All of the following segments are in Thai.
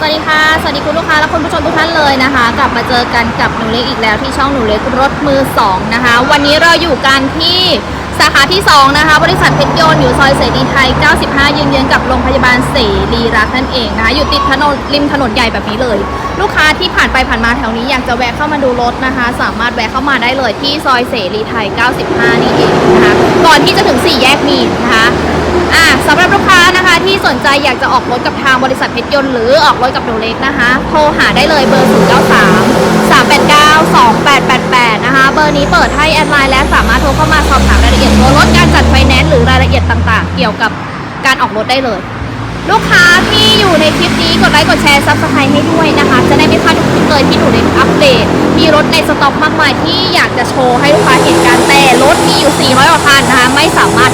สวัสดีค่ะ สวัสดีคุณลูกค้าและคุณผู้ชมทุกท่านเลยนะคะ กลับมาเจอกันกับหนูเล็กอีกแล้วที่ช่องหนูเล็กรถมือสองนะคะ วันนี้เราอยู่กันที่สาขาที่สองนะคะ บริษัทเพชรยนต์อยู่ซอยเสรีไทย 95 ยืนเยื้องกับโรงพยาบาลเสรีรักนั่นเองนะคะ อยู่ติดถนนริมถนนใหญ่แบบนี้เลย ลูกค้าที่ผ่านไปผ่านมาแถวนี้อยากจะแวะเข้ามาดูรถนะคะ สามารถแวะเข้ามาได้เลยที่ซอยเสรีไทย 95 นี่เองนะคะ ก่อนที่จะถึงสี่แยกมีนนะคะ อ่าสำหรับลูกค้านะคะที่สนใจอยากจะออกรถกับทางบริษัทเพชรยนต์หรือออกรถกับโนเล็กนะคะ โทรหาได้เลยเบอร์ 0 9 3 3 8 9 2 8 8 8 นะคะ เบอร์นี้เปิดให้แอดไลน์และสามารถโทรเข้ามาสอบถามรายละเอียดตัวรถการจัดไฟแนนซ์หรือรายละเอียดต่างๆ เกี่ยวกับการออกรถได้เลย ลูกค้าที่อยู่ในคลิปนี้กดไลค์กดแชร์ซับสไครต์ให้ด้วยนะคะ จะได้ไม่พลาดทุกคลิปเลยที่หนูเล็กอัปเดต มีรถในสต็อกมากมายที่อยากจะโชว์ให้ลูกค้าเห็นกันแต่รถมีอยู่ 400กว่าคันนะคะ ไม่สามารถ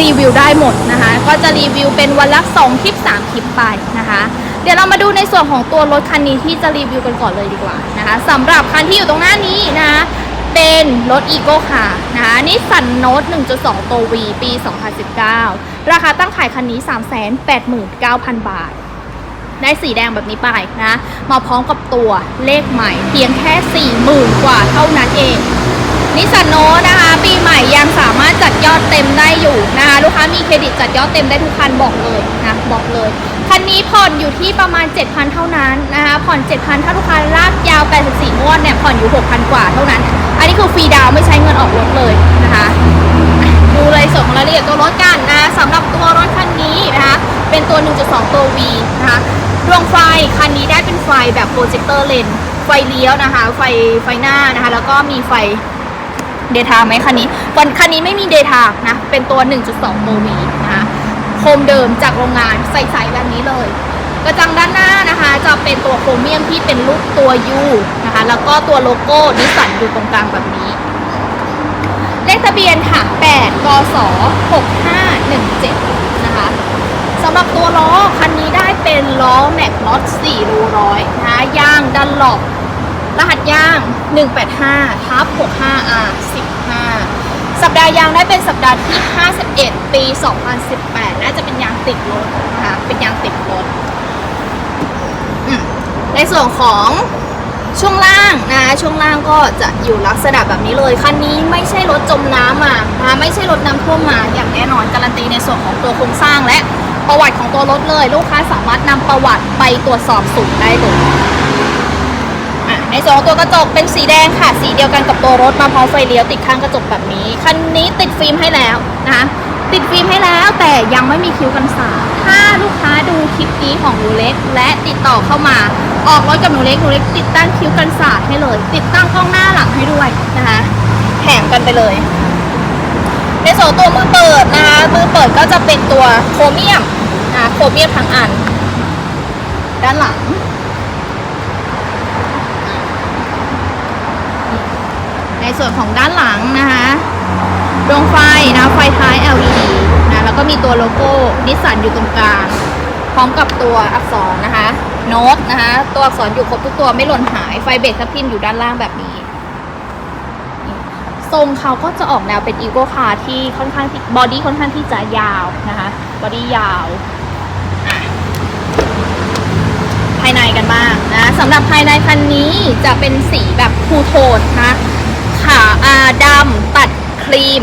รีวิวได้หมดนะคะ ก็จะรีวิวเป็นวันละ2คลิป 3 คลิปไปนะคะ เดี๋ยวเรามาดูในส่วนของตัวรถคันนี้ที่จะรีวิวกันก่อนเลยดีกว่านะคะสำหรับคันที่อยู่ตรงหน้านี้นะคะ เป็นรถอีโก้ค่ะนะคะนิสสันโนต1.2 ตัว V ปี 2019 ราคาตั้งขายคันนี้ 389,000 บาท ได้สีแดงแบบนี้ไปนะ มาพร้อมกับตัวเลขใหม่ เพียงแค่ 40,000 กว่าเท่านั้นเอง นิสสันโนนะคะ ปีใหม่ยังสามารถจัดยอดเต็มได้อยู่นะคะลูกค้ามีเครดิตจัดยอดเต็มได้ทุกคันบอกเลยนะบอกเลยคันนี้ผ่อนอยู่ที่ประมาณ 7,000 เท่านั้นนะคะผ่อน 7,000 ถ้าลูกค้าลากยาว 84งวดเนี่ยผ่อนอยู่ 6,000 กว่าเท่านั้น อันนี้คือฟรีดาวไม่ใช้เงินออกรถเลยนะคะ ดูเลยส่วนของรายละเอียดตัวรถกันนะสำหรับตัวรถคันนี้นะคะเป็นตัว 1.2 ตัว V นะคะดวงไฟคันนี้ได้เป็นไฟแบบโปรเจคเตอร์เลนไฟเลี้ยวนะคะ ไฟไฟหน้านะคะ แล้วก็มีไฟ เดทาไหมคันนี้วันคันนี้ไม่มีเดทานะ เป็นตัว 1.2ตัว V นะคะโคมเดิมจากโรงงานใสๆแบบนี้เลย กระจังด้านหน้านะคะ จะเป็นตัวโครเมียมที่เป็นรูปตัว U นะคะ แล้วก็ตัวโลโก้นิสสันอยู่ตรงกลางแบบนี้ เลขทะเบียนค่ะ 8กศ6517 นะคะสำหรับตัวล้อคันนี้ได้เป็นล้อแม็กน็อต4รูร้อยนะคะยางดันหลอก รหัสยาง 185ทับ 65R 15 สัปดาห์ยางได้เป็นสัปดาห์ที่ 51 ปี 2018 น่าจะเป็นยางติดรถนะคะเป็นยางติดรถ ในส่วนของช่วงล่างนะช่วงล่างก็จะอยู่ลักษณะแบบนี้เลยคันนี้ไม่ใช่รถจมน้ำมานะคะไม่ใช่รถน้ำท่วมมาอย่างแน่นอนการันตีในส่วนของตัวโครงสร้างและประวัติของตัวรถเลย ลูกค้าสามารถนำประวัติไปตรวจสอบสูงได้เลย ในส่วนของตัวกระจกเป็นสีแดงค่ะ สีเดียวกันกับตัวรถมาพร้อมไฟเลี้ยวติดข้างกระจกแบบนี้คันนี้ติดฟิล์มให้แล้วนะคะติดฟิล์มให้แล้วแต่ยังไม่มีคิวกันสาถ้าลูกค้าดูคลิปนี้ของหนูเล็ก และติดต่อเข้ามาออกรถกับหนูเล็กหนูเล็กติดตั้งคิ้วกันสาดให้เลย ติดตั้งกล้องหน้าหลังให้ด้วยนะคะแถมกันไปเลย ในส่วนตัวมือเปิดนะคะมือเปิดก็จะเป็นตัวโครเมียมนะโครเมียมทั้งอัน ด้านหลัง ในส่วนของด้านหลังนะคะดวงไฟนะไฟท้าย LED นะแล้วก็มีตัวโลโก้นิสสันอยู่ตรงกลางพร้อมกับตัวอักษรนะคะโน้ตนะคะตัวอักษรอยู่ครบทุกตัวไม่หล่นหายไฟเบรกทับทิมอยู่ด้านล่างแบบนี้ทรงเขาก็จะออกแนวเป็นอีโก้คาร์ที่ค่อนข้างบอดี้ค่อนข้างที่จะยาวนะคะบอดี้ยาว ภายในกันบ้างนะสำหรับภายในคันนี้จะเป็นสีแบบคูโทนนะ ขาอ่าดำตัดครีม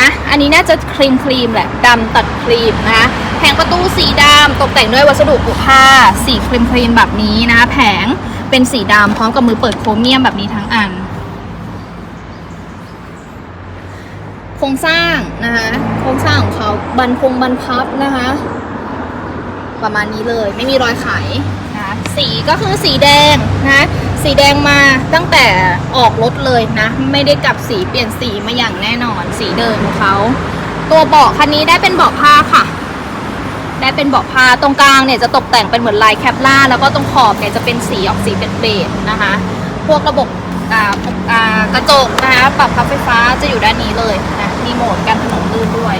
นะ อันนี้น่าจะครีมครีมแหละดำตัดครีมนะแผงประตูสีดำตกแต่งด้วยวัสดุปุผ้า สีครีมครีมแบบนี้นะคะแผงเป็นสีดำพร้อมกับมือเปิดโครเมียมแบบนี้ทั้งอัน โครงสร้างนะคะ โครงสร้างของเขาบันพงบันพับนะคะ ประมาณนี้เลยไม่มีรอยไขนะสีก็คือสีแดงนะ สีแดงมาตั้งแต่ออกรถเลยนะ ไม่ได้กลับสีเปลี่ยนสีมาอย่างแน่นอนสีเดิมของเขา ตัวเบาะคันนี้ได้เป็นเบาะผ้าค่ะ ได้เป็นเบาะผ้าตรงกลางเนี่ยจะตกแต่งเป็นเหมือนลายแคปล่าแล้วก็ตรงขอบเนี่ยจะเป็นสีออกสีเป็นเบจนะคะ พวกระบบอ่าอ่ากระจกนะคะปรับพับไฟฟ้าจะอยู่ด้านนี้เลยนะมีโหมดกันถนนลื่นด้วย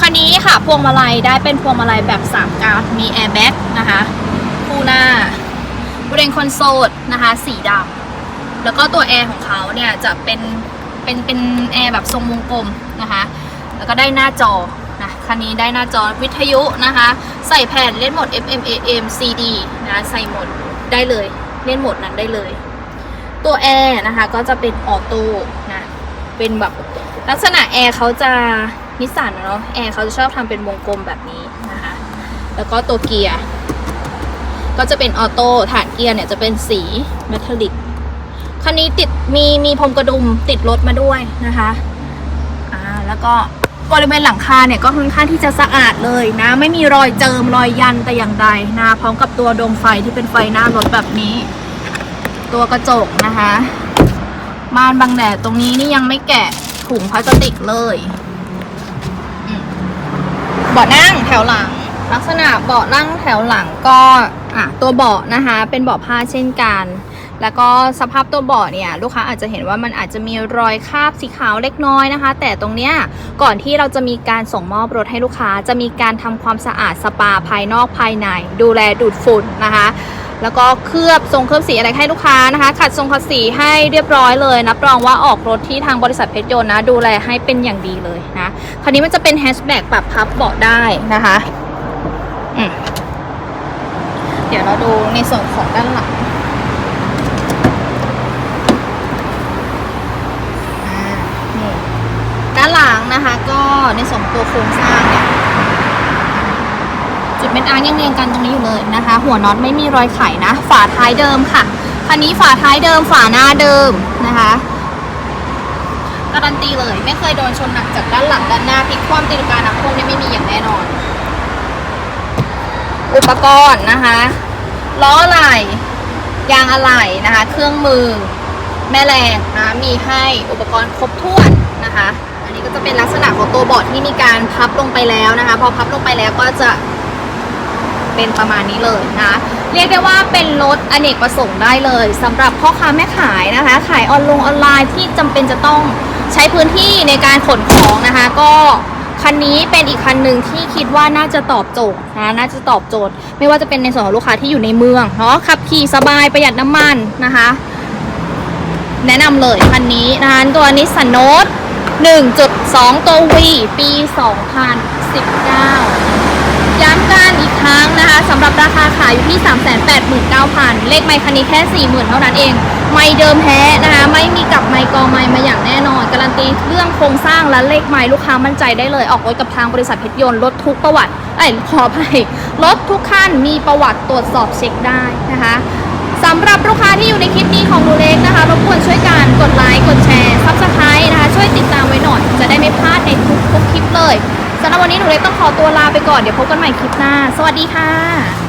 คันนี้ค่ะพวงมาลัยได้เป็นพวงมาลัยแบบ3การมีแอร์แบ็กนะคะคู่หน้า บริเวณคอนโซลนะคะสีดำแล้วก็ตัวแอร์ของเขาเนี่ยจะเป็นเป็นเป็นแอร์แบบทรงวงกลมนะคะแล้วก็ได้หน้าจอนะคคันนี้ได้หน้าจอวิทยุนะคะ ใส่แผ่นเล่นโหมด FM AM CD นะใส่โหมดได้เลยเล่นโหมดนั้นได้เลย ตัวแอร์นะคะก็จะเป็นออโต้นะเป็นแบบลักษณะแอร์เขาจะนิสสันเนาะแอร์เขาจะชอบทำเป็นวงกลมแบบนี้นะคะ แล้วก็ตัวเกียร์ ก็จะเป็นออโต้ฐานเกียร์เนี่ยจะเป็นสีเมทัลลิกคันนี้ติดมีมีพรมกระดุมติดรถมาด้วยนะคะอ่าแล้วก็บริเวณหลังคาเนี่ยก็ค่อนข้างที่จะสะอาดเลยนะ ไม่มีรอยเจิมรอยยันแต่อย่างใดนะพร้อมกับตัวดวงไฟที่เป็นไฟหน้ารถแบบนี้ ตัวกระจกนะคะม่านบังแดดตรงนี้นี่ยังไม่แกะถุงพลาสติกเลยเบาะนั่งแถวหลัง ลักษณะเบาะนั่งแถวหลังก็อะตัวเบาะนะคะ เป็นเบาะผ้าเช่นกัน แล้วก็สภาพตัวเบาะเนี่ยลูกค้าอาจจะเห็นว่ามันอาจจะมีรอยคราบสีขาวเล็กน้อยนะคะ แต่ตรงเนี้ยก่อนที่เราจะมีการส่งมอบรถให้ลูกค้า จะมีการทำความสะอาดสปาภายนอกภายใน ดูแลดูดฝุ่นนะคะแล้วก็เคลือบทรงเคลือบสีอะไรให้ลูกค้านะคะ ขัดทรงขัดสีให้เรียบร้อยเลยนับรองว่าออกรถที่ทางบริษัทเพชรยนต์นะ ดูแลให้เป็นอย่างดีเลยนะคันนี้มันจะเป็นแฮชแบ็กปรับพับเบาะได้นะคะ เดี๋ยวเราดูในส่วนของด้านหลังอ่านี่ด้านหลังนะคะก็ในส่วนของตัวโครงสร้างเนี่ยจุดเป็นอาร์ยังเรียงกันตรงนี้อยู่เลยนะคะ หัวน็อตไม่มีรอยไขนะ ฝาท้ายเดิมค่ะคันนี้ฝาท้ายเดิมฝาหน้าเดิมนะคะการันตีเลย ไม่เคยโดนชนหนักจากด้านหลังด้านหน้าพลิกคว่ำตีลังกาหนักพวกนี้ไม่มีอย่างแน่นอน อุปกรณ์นะคะล้ออะไหล่ยางอะไหล่นะคะ เครื่องมือ แม่แรงนะมีให้อุปกรณ์ครบถ้วนนะคะ อันนี้ก็จะเป็นลักษณะของตัวเบาะที่มีการพับลงไปแล้วนะคะ พอพับลงไปแล้วก็จะเป็นประมาณนี้เลยนะเรียกได้ว่าเป็นรถอเนกประสงค์ได้เลยสำหรับพ่อค้าแม่ขายนะคะ ขายออนลงออนไลน์ที่จำเป็นจะต้องใช้พื้นที่ในการขนของนะคะ ก็ คันนี้เป็นอีกคันหนึ่งที่คิดว่าน่าจะตอบโจทย์นะน่าจะตอบโจทย์ ไม่ว่าจะเป็นในส่วนของลูกค้าที่อยู่ในเมืองเนาะขับขี่สบายประหยัดน้ำมันนะคะ แนะนำเลยคันนี้นะคะตัวนิสสันโนต1.2 ตัว V ปี 2019 ย้ำกันอีกครั้งนะคะสำหรับราคาขายอยู่ที่ 389,000 เลขไมค์คันนี้แค่ 40,000 เท่านั้นเอง ไม่เดิมแท้นะคะไม่มีกลับไมค์กองไมค์มาอย่างแน่นอน การันตีเรื่องโครงสร้างและเลขไมค์ลูกค้ามั่นใจได้เลย ออกรถกับทางบริษัทเพชรยนต์รถทุกประวัติเอ้ขออภัยรถทุกคันมีประวัติตรวจสอบเช็คได้นะคะสำหรับลูกค้าที่อยู่ในคลิปนี้ของหนูเล็กนะคะรบกวนช่วยกันกดไลค์กดแชร์ซับสไครต์นะคะช่วยติดตามไว้หน่อยจะได้ไม่พลาดในทุกทุกๆคลิปเลย สำหรับวันนี้หนูเล็กต้องขอตัวลาไปก่อน เดี๋ยวพบกันใหม่คลิปหน้า สวัสดีค่ะ